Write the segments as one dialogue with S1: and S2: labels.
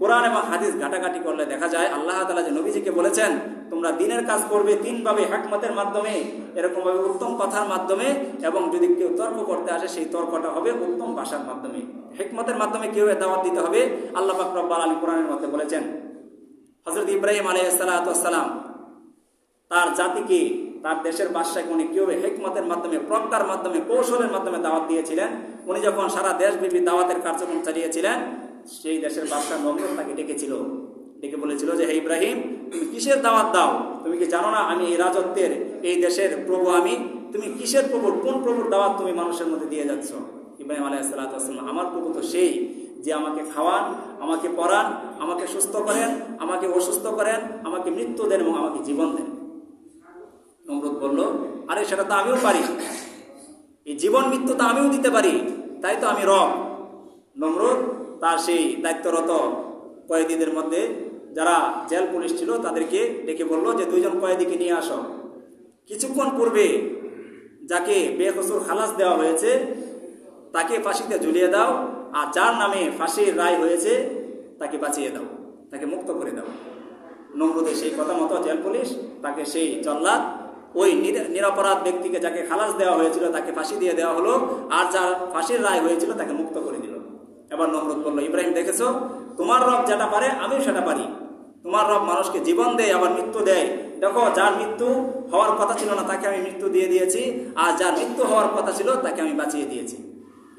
S1: কোরআন এবং হাদিস ঘাটাঘাটি করলে দেখা যায় আল্লাহ তালা যে নবীজিকে বলেছেন, তোমরা দিনের কাজ করবে, তিনভাবে, হাকমতের মাধ্যমে, এরকমভাবে উত্তম কথার মাধ্যমে, এবং যদি কেউ তর্ক করতে আসে, সেই তর্কটা হবে উত্তম ভাষার মাধ্যমে। হেকমতের মাধ্যমে কেউ দাওয়াত দিতে হবে, আল্লাহ পাক রব্বাল আলী কোরআনের মধ্যে বলেছেন। হজরত ইব্রাহিম আলাইসালাম তার জাতিকে, তার দেশের বাদশাকে উনি কীভাবে হেকমতের মাধ্যমে, প্রজ্ঞার মাধ্যমে, কৌশলের মাধ্যমে দাওয়াত দিয়েছিলেন? উনি যখন সারা দেশব্যাপী দাওয়াতের কার্যক্রম চালিয়েছিলেন সেই দেশের বাদশাহ নমরুদ তাকে ডেকেছিল। ডেকে বলেছিল যে, হে ইব্রাহিম, তুমি কিসের দাওয়াত দাও? তুমি কি জানো না আমি এই রাজত্বের, এই দেশের প্রভু আমি? তুমি কিসের প্রভুর, কোন প্রভুর দাওয়াত তুমি মানুষের মধ্যে দিয়ে যাচ্ছ? ইব্রাহিম আলাইসালাম আমার প্রভু তো সেই যে আমাকে খাওয়ান, আমাকে পড়ান, আমাকে সুস্থ করেন, আমাকে অসুস্থ করেন, আমাকে মৃত্যু দেন এবং আমাকে জীবন দেন। নমরুদ বলল, আরে, সেটা তো আমিও পারি। এই জীবন, মৃত্যু তো আমিও দিতে পারি। তাই তো আমি রব। নমরুদ তার সেই দায়িত্বরত কয়েদিদের মধ্যে যারা জেল পুলিশ ছিল তাদেরকে ডেকে বলল যে, দুইজন কয়েদিকে নিয়ে আসো। কিছুক্ষণ পূর্বে যাকে বেকসুর খালাস দেওয়া হয়েছে, তাকে ফাঁসিতে ঝুলিয়ে দাও, আর যার নামে ফাঁসির রায় হয়েছে, তাকে বাঁচিয়ে দাও, তাকে মুক্ত করে দাও। নমরুদের সেই কথা মতো জেল পুলিশ তাকে সেই জল্লাদ, ওই নির- নিরপরাধ ব্যক্তিকে যাকে খালাস দেওয়া হয়েছিল তাকে ফাঁসি দিয়ে দেওয়া হলো, আর যার ফাঁসির রায় হয়েছিল তাকে মুক্ত করে এবার নমরুদ বলল ইব্রাহিম, দেখেছ? তোমার রব যেটা পারে, আমিও সেটা পারি। তোমার রব মানুষকে জীবন দেয়, আবার মৃত্যু দেয়। দেখো, যার মৃত্যু হওয়ার কথা ছিল না, তাকে আমি মৃত্যু দিয়ে দিয়েছি, আর যার মৃত্যু হওয়ার কথা ছিল, তাকে আমি বাঁচিয়ে দিয়েছি।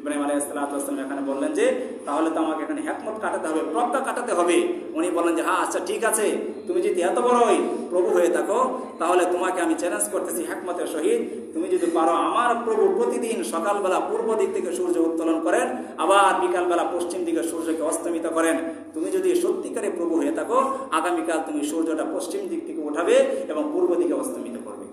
S1: ইব্রাহিম আলাইসালাম এখানে বললেন যে, তাহলে তো আমাকে এখানে হ্যাকমত কাটাতে হবে, প্রজ্ঞা কাটাতে হবে। উনি বললেন যে হ্যাঁ আচ্ছা ঠিক আছে। তুমি যদি এত বড়ই প্রভু হয়ে থাকো, তাহলে তোমাকে আমি চ্যালেঞ্জ করতেছি হ্যাকমতের সহিত। তুমি যদি পারো আমার প্রভু প্রতিদিন সকালবেলা পূর্ব দিক থেকে সূর্য উত্তোলন করেন, আবার বিকালবেলা পশ্চিম দিকে সূর্যকে অস্তমিত করেন। তুমি যদি সত্যিকারে প্রভু হয়ে থাকো, আগামীকাল তুমি সূর্যটা পশ্চিম দিক থেকে উঠাবে এবং পূর্ব দিকে অস্তমিত করবে।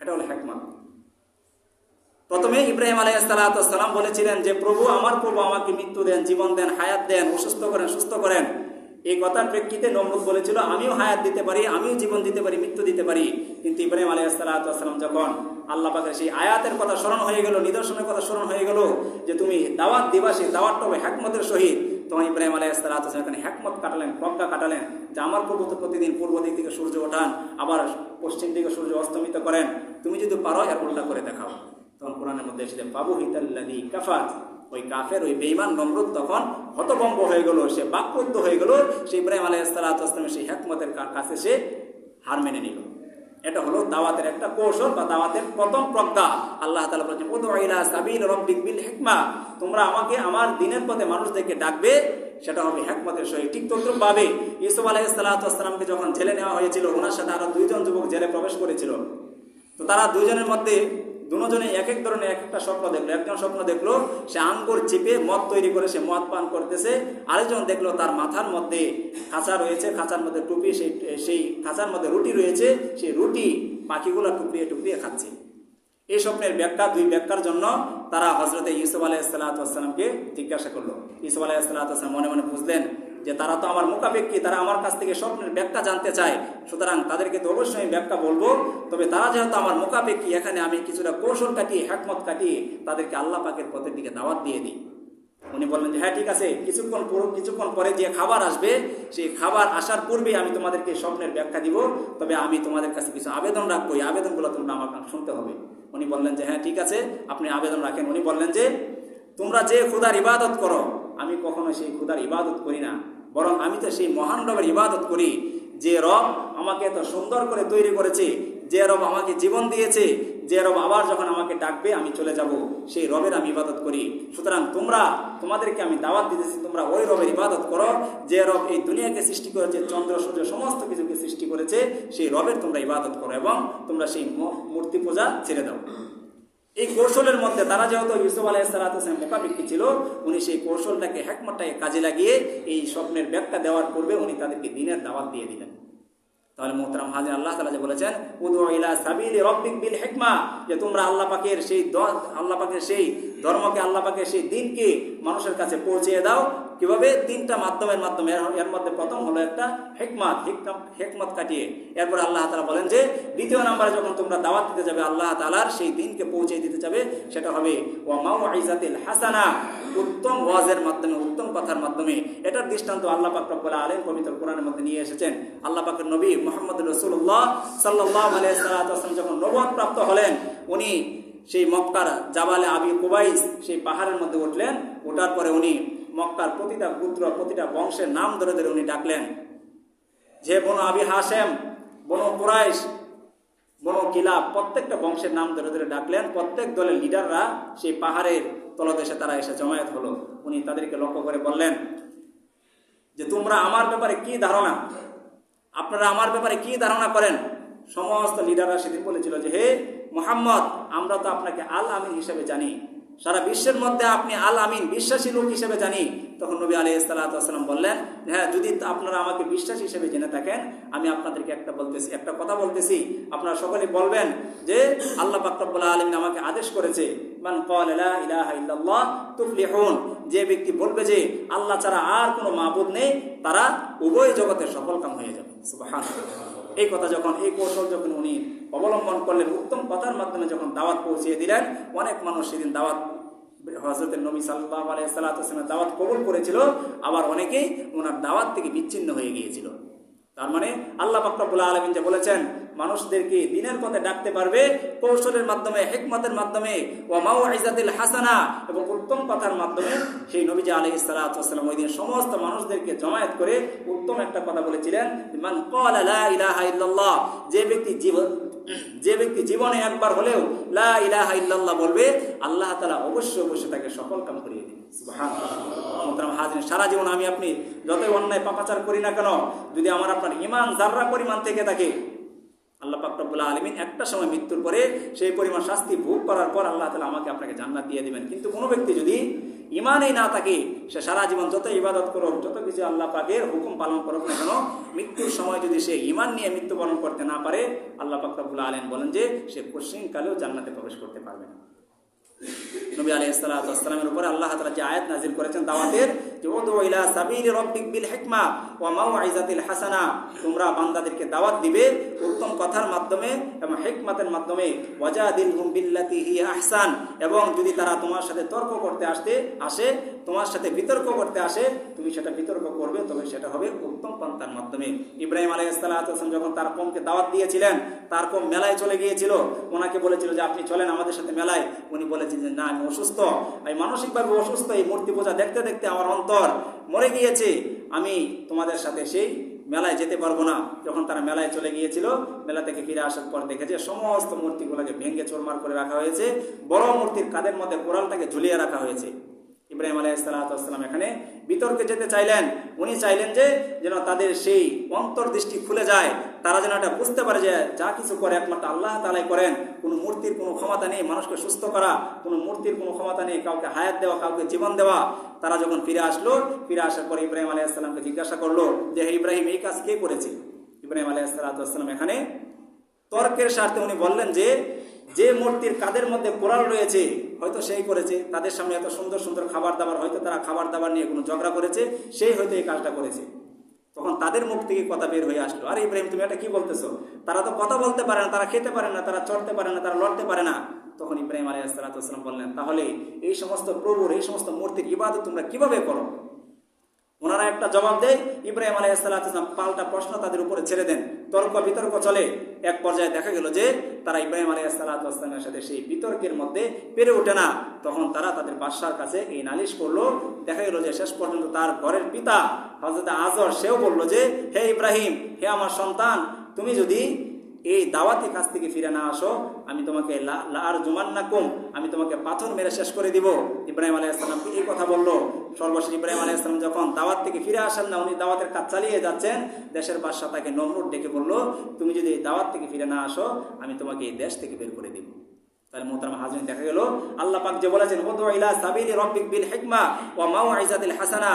S1: এটা হলো হ্যাকমত প্রথমে ইব্রাহিম আলাইসালাম বলেছিলেন যে, প্রভু, আমার প্রভু আমাকে মৃত্যু দেন, জীবন দেন, হায়াত দেন, অসুস্থ করেন, সুস্থ করেন। এই কথার প্রেক্ষিতে নমরুদ বলেছিল, আমিও হায়াত দিতে পারি, আমিও জীবন দিতে পারি, মৃত্যু দিতে পারি। কিন্তু ইব্রাহিম আলাইসালাম যখন আল্লাহ পাকের সেই আয়াতের কথা স্মরণ হয়ে গেল, নিদর্শনের কথা স্মরণ হয়ে গেল, যে তুমি দাওয়াত দিবা, সেই দাওয়াতটা হবে হ্যাকমতের সহিত, তখন ইব্রাহিম আলাইসালাম এখানে হ্যাকমত কাটালেন, প্রজ্ঞা কাটালেন যে, আমার প্রভু তো প্রতিদিন পূর্ব দিক থেকে সূর্য ওঠান, আবার পশ্চিম দিকে সূর্য অস্তমিত করেন। তুমি যদি পারো, এর উল্টা করে দেখাও। তখন কোরআনের মধ্যে এসেছে বাবু হিতাল্লাদি কাফাত ওই কাফের, ওই বেইমান নমরুদ তখন হতভম্ব হয়ে গেল, সে বাক্রুদ্ধ হয়ে গেল। সেই ইব্রাহিম আলাইসালামের সেই হ্যাকমতের কাছে সে হার মেনে নিল। এটা হলো দাওয়াতের একটা কৌশল বা দাওয়াতের প্রথম প্রজ্ঞা। আল্লাহ তালা বলছেন বিল হিকমা। তোমরা আমাকে আমার দিনের পথে মানুষদেরকে ডাকবে, সেটা হবে হেকমতের সহিত ঠিক তদ্রুপ ভাবে ইসুফ আলাহ সাল্লাহামকে যখন জেলে নেওয়া হয়েছিল, ওনার সাথে আরও দুইজন যুবক জেলে প্রবেশ করেছিল। তো তারা দুইজনের মধ্যে দুজনে এক এক ধরনের এক একটা স্বপ্ন দেখল। একজন স্বপ্ন দেখল, সে আঙ্গুর চিপে মদ তৈরি করে সে মদ পান করতেছে। আরেকজন দেখল তার মাথার মধ্যে খাঁচা রয়েছে, খাঁচার মধ্যে টুপি, সেই সেই খাঁচার মধ্যে রুটি রয়েছে, সেই রুটি পাখিগুলো টুকরিয়ে টুকরিয়ে খাচ্ছে। এই স্বপ্নের ব্যাখ্যা দুই ব্যাখ্যার জন্য তারা হজরতে ইউসুফ আলাইসালাতামকে জিজ্ঞাসা করল। ইউসুফ আলাইসালাম মনে মনে বুঝলেন যে তারা তো আমার মোকাবেক্ষী তারা আমার কাছ থেকে স্বপ্নের ব্যাখ্যা জানতে চায়, সুতরাং তাদেরকে তো অবশ্যই আমি ব্যাখ্যা বলব। তবে তারা যেহেতু আমার মোকাবেক্ষী এখানে আমি কিছুটা কৌশল কাটিয়ে হ্যাকমত কাটিয়ে তাদেরকে আল্লাহ পাকের পথের দিকে দাওয়াত দিয়ে দিই। উনি বললেন যে হ্যাঁ ঠিক আছে, কিছুক্ষণ কিছুক্ষণ পরে যে খাবার আসবে, সেই খাবার আসার পূর্বে আমি তোমাদেরকে স্বপ্নের ব্যাখ্যা দিব। তবে আমি তোমাদের কাছে কিছু আবেদন রাখব, এই আবেদনগুলো তোমরা আমার কাছে শুনতে হবে। উনি বললেন যে হ্যাঁ ঠিক আছে, আপনি আবেদন রাখেন। উনি বললেন যে, তোমরা যে খুদার ইবাদত করো আমি কখনো সেই খুদার ইবাদত করি না। বরং আমি তো সেই মহান রবের ইবাদত করি। যে রব আমাকে এত সুন্দর করে তৈরি করেছে, যে রব আমাকে জীবন দিয়েছে, যে রব আবার যখন আমাকে ডাকবে, আমি চলে যাব। সেই রবের আমি ইবাদত করি। সুতরাং তোমরা, তোমাদেরকে আমি দাওয়াত দিতেছি, তোমরা ওই রবের ইবাদত করো। যে রব এই দুনিয়াকে সৃষ্টি করেছে, চন্দ্র, সূর্য সমস্ত কিছুকে সৃষ্টি করেছে, সেই রবের তোমরা ইবাদত করো এবং তোমরা সেই মূর্তি পূজা ছেড়ে দাও। এই কৌশলের মধ্যে তারা যেহেতু ইউসুফ আলাইসালাম মোকাবিকি ছিল, উনি সেই কৌশলটাকে হ্যাকমতটাকে কাজে লাগিয়ে এই স্বপ্নের ব্যাখ্যা দেওয়ার পূর্বে উনি তাদেরকে দিনের দাওয়াত দিয়ে দিলেন। তাহলে মোহতারাম হাজির, আল্লাহ তালা যে বলেছেন উদু ইলা সাবিল রব্বিক বিল হেকমা যে তোমরা আল্লাহ পাকের সেই আল্লাহ পাকের সেই ধর্মকে আল্লাহ পাকে সেই দিনকে মানুষের কাছে পৌঁছিয়ে দাও। কীভাবে? তিনটা মাধ্যমের মাধ্যমে। এর- মধ্যে প্রথম হলো একটা হেকমাত, হেকমত- কাটিয়ে। এরপর আল্লাহ তালা বলেন যে, দ্বিতীয় নাম্বারে যখন তোমরা দাওয়াত দিতে যাবে, আল্লাহ তালার সেই দিনকে পৌঁছে দিতে যাবে, সেটা হবে ও আইজাতিল হাসানা, উত্তম ওয়াজের মাধ্যমে, উত্তম কথার মাধ্যমে। এটার দৃষ্টান্ত আল্লাহ পাক আলম পবিত্র কোরআনের মধ্যে নিয়ে এসেছেন। আল্লাহ পাকের নবী মোহাম্মদ রসুল্লাহ সাল্লাহ আলাইসালাম যখন নবাদ প্রাপ্ত হলেন, উনি সেই মক্কার জাবালে আবি কুবাইস সেই পাহাড়ের মধ্যে উঠলেন। ওঠার পরে উনি মক্কার প্রতিটা পুত্র, প্রতিটা বংশের নাম ধরে ধরে উনি ডাকলেন। যে বনো আবি হাসেম বনো কুরাইশ, বনো কিলা প্রত্যেকটা বংশের নাম ধরে ধরে ডাকলেন। প্রত্যেক দলের লিডাররা সেই পাহাড়ের তলদেশে তারা এসে জমায়েত হলো। উনি তাদেরকে লক্ষ্য করে বললেন যে, তোমরা আমার ব্যাপারে কি ধারণা? আপনারা আমার ব্যাপারে কি ধারণা করেন? সমস্ত লিডাররা সেদিন বলেছিল যে, হে মোহাম্মদ, আমরা তো আপনাকে আল আমিন হিসেবে জানি। সারা বিশ্বের মধ্যে আপনি আল আমিন, বিশ্বাসী লোক হিসেবে জানি। তখন নবী আলী ইসালাতাম বললেন হ্যাঁ যদি আপনারা আমাকে বিশ্বাস হিসেবে জেনে থাকেন, আমি আপনাদেরকে একটা বলতেছি, একটা কথা বলতেছি। আপনারা সকলে বলবেন যে, আল্লাহ বাকরবুল্লাহ আলমিন আমাকে আদেশ করেছে যে ব্যক্তি বলবে যে, আল্লাহ ছাড়া আর কোনো মাবুদ নেই তারা উভয় জগতে সফল কাম হয়ে যাবে। এই কথা যখন, এই কৌশল যখন উনি অবলম্বন করলেন, উত্তম কথার মাধ্যমে যখন দাওয়াত পৌঁছিয়ে দিলেন, অনেক মানুষ সেদিন দাওয়াত হজরতের নবী সাল্লাহ আলাইসাল্লামের দাওয়াত কবুল করেছিল, আবার অনেকেই ওনার দাওয়াত থেকে বিচ্ছিন্ন হয়ে গিয়েছিল। তার মানে আল্লাহ ফাকরাবুল্লাহ আলমিন যে বলেছেন মানুষদেরকে দিনের পথে ডাকতে পারবে? কৌশলের মাধ্যমে, হেকমতের মাধ্যমে ও মাউ আইজাতিল হাসানা এবং উত্তম কথার মাধ্যমে সেই নবীজি আলহ ইসালাতাম ওই দিন সমস্ত মানুষদেরকে জমায়েত করে উত্তম একটা কথা বলেছিলেন যে ব্যক্তি জীবন যে ব্যক্তি জীবনে একবার হলেও লা ইল্লাল্লাহ বলবে, আল্লাহ তাআলা অবশ্যই অবশ্যই তাকে সফল কাম করিয়ে দিবে হাজির। সারা জীবন আমি আপনি যতই অন্যায় পাপাচার করি না কেন, যদি আমার আপনার ইমান জাররা পরিমাণ থেকে থাকে, আল্লাহ পাকরবুল্লাহ আলমিন একটা সময় মৃত্যুর পরে সেই পরিমাণ শাস্তি ভোগ করার পর আল্লাহ তালা আমাকে আপনাকে জান্নাত দিয়ে দিবেন। কিন্তু কোনো ব্যক্তি যদি ইমানেই না থাকে, সে সারা জীবন যত ইবাদত করুক, যত কিছু আল্লাহ পাকের হুকুম পালন করুক না কেন, মৃত্যুর সময় যদি সে ইমান নিয়ে মৃত্যু পালন করতে না পারে, আল্লাহ পাকরবুল্লাহ আলম বলেন যে সে কালেও জান্নাতে প্রবেশ করতে পারবে না। নবী সাল্লাতু উপরে আল্লাহ তাআলা যে আয়াত নাযিল করেছেন, দাওয়াতের উদু ইলা সাবিলি রাব্বিক বিল হিকমা ওয়া তোমরা বান্দাদেরকে দাওয়াত দিবে উত্তম কথার মাধ্যমে এবং হিকমতের মাধ্যমে। ওয়াজাদিলহুম বিল্লাতি হিয়া আহসান। এবং যদি তারা তোমার সাথে তর্ক করতে আসতে আসে, তোমার সাথে বিতর্ক করতে আসে, তুমি সেটা বিতর্ক করবে, তবে সেটা হবে উত্তম পন্থার মাধ্যমে। ইব্রাহিম আলাইহিস সালাতু যখন তার কমকে দাওয়াত দিয়েছিলেন, তার কম মেলায় চলে গিয়েছিল। ওনাকে বলেছিল যে, আপনি চলেন আমাদের সাথে মেলায়। উনি বলেছেন যে, না, আমি অসুস্থ। আমি মানসিকভাবে অসুস্থ এই মূর্তি পূজা দেখতে দেখতে আমার অন্তর মরে গিয়েছে, আমি তোমাদের সাথে সেই মেলায় যেতে পারব না। যখন তারা মেলায় চলে গিয়েছিল, মেলা থেকে ফিরে আসার পর দেখেছে সমস্ত মূর্তিগুলোকে ভেঙে চোরমার করে রাখা হয়েছে, বড় মূর্তির কাদের মধ্যে কোরালটাকে ঝুলিয়ে রাখা হয়েছে। ইব্রাহিম আলাইসালাম এখানে বিতর্কে যেতে চাইলেন। উনি চাইলেন যে যেন তাদের সেই অন্তর্দৃষ্টি খুলে যায়। তারা যেন এটা বুঝতে পারে যে যা কিছু করে একমাত্র আল্লাহ তালাই করেন। কোনো মূর্তির কোনো ক্ষমতা নেই মানুষকে সুস্থ করা, কোনো মূর্তির কোনো ক্ষমতা নেই কাউকে হায়াত দেওয়া, কাউকে জীবন দেওয়া। তারা যখন ফিরে আসলো, ফিরে আসার পর ইব্রাহিম আলাইসাল্লামকে জিজ্ঞাসা করল যে ইব্রাহিম, এই কাজ কে করেছে? ইব্রাহিম আলাইসালাম এখানে তর্কের স্বার্থে উনি বললেন যে যে মূর্তির কাদের মধ্যে কোরাল রয়েছে, হয়তো সেই করেছে। তাদের সামনে এত সুন্দর সুন্দর খাবার দাবার, হয়তো তারা খাবার দাবার নিয়ে কোনো ঝগড়া করেছে, সেই হয়তো এই কাজটা করেছে। তখন তাদের মুখ থেকে কথা বের হয়ে আসলো। আরে ইব্রাহিম, তুমি এটা কি বলতেছো? তারা তো কথা বলতে পারে না, তারা খেতে পারে না, তারা চড়তে পারে না, তারা লড়তে পারে না। তখন ইব্রাহিম আলী আসসালাম বললেন, তাহলে এই সমস্ত প্রভুর, এই সমস্ত মূর্তির ইবাদত তোমরা কীভাবে করো? ওনারা একটা জবাব দেয় ইব্রাহিম আলাই সাল্লাহাম পাল্টা প্রশ্ন তাদের উপরে ছেড়ে দেন। তর্ক বিতর্ক চলে। এক পর্যায়ে দেখা গেল যে তারা ইব্রাহিম আলাই সাল্লাহামের সাথে সেই বিতর্কের মধ্যে পেরে ওঠে না। তখন তারা তাদের বাদশার কাছে এই নালিশ করল। দেখা গেল যে শেষ পর্যন্ত তার ঘরের পিতা হজরত আজর, সেও বলল যে, হে ইব্রাহিম, হে আমার সন্তান, তুমি যদি এই দাওয়াতি কাছ থেকে ফিরে না আসো, আমি তোমাকে লার জুমান না কম আমি তোমাকে পাথর মেরে শেষ করে দিব। ইব্রাহিম আলাহ ইসলামকে এই কথা বলল? সর্বশেষ ইব্রাহিম আলাহ ইসলাম যখন দাওয়াত থেকে ফিরে আসেন না, উনি দাওয়াতের কাজ চালিয়ে যাচ্ছেন, দেশের বাদশাহ তাকে নমরুদ ডেকে বলল, তুমি যদি এই দাওয়াত থেকে ফিরে না আসো, আমি তোমাকে এই দেশ থেকে বের করে দিব। তাহলে মোহতারাম হাজরিন দেখা গেল, আল্লাহ পাক যে বলেছেন উদু ইলা সাবিলি হাসানা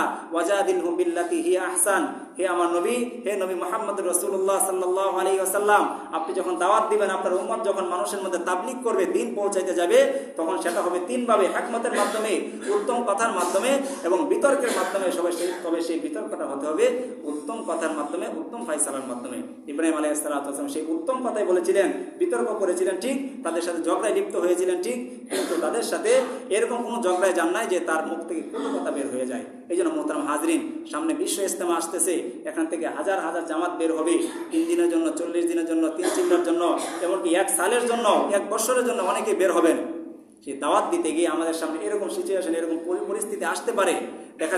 S1: বিল্লাতি হিয়া আহসান। হে আমার নবী, হে নবী মুহাম্মদ রসুল্লাহ সাল্লাল্লাহু আলাইহি ওয়াসাল্লাম, আপনি যখন দাওয়াত দিবেন, আপনার উম্মত যখন মানুষের মধ্যে তাবলীগ করবে, দিন পৌঁছাইতে যাবে, তখন সেটা হবে তিন ভাবে হিকমতের মাধ্যমে, উত্তম কথার মাধ্যমে এবং বিতর্কের মাধ্যমে সবাই সেই, তবে সেই বিতর্কটা হতে হবে উত্তম কথার মাধ্যমে, উত্তম ফাইসালার মাধ্যমে। ইব্রাহিম আলাইহিস সালাম সেই উত্তম কথাই বলেছিলেন, বিতর্ক করেছিলেন ঠিক, তাদের সাথে ঝগড়ায় লিপ্ত হয়েছিলেন ঠিক, কিন্তু তাদের সাথে এরকম কোনো ঝগড়ায় যান নাই যে তার মুখ থেকে কোনো কথা বের হয়ে যায়। এই জন্য মোহতারাম হাজরিন, সামনে বিশ্ব ইস্তেমা আসতেছে এখান থেকে হাজার হাজার জামাত বের হবে। তিন দিনের জন্য, চল্লিশ দিনের জন্য, তিন চিহ্নের জন্য, এমনকি এক সালের জন্য, এক বছরের জন্য অনেকে বের হবেন। সেই দাওয়াত দিতে গিয়ে আমাদের সামনে এরকম সিচুয়েশন এরকম পরি- পরিস্থিতি আসতে পারে। দেখা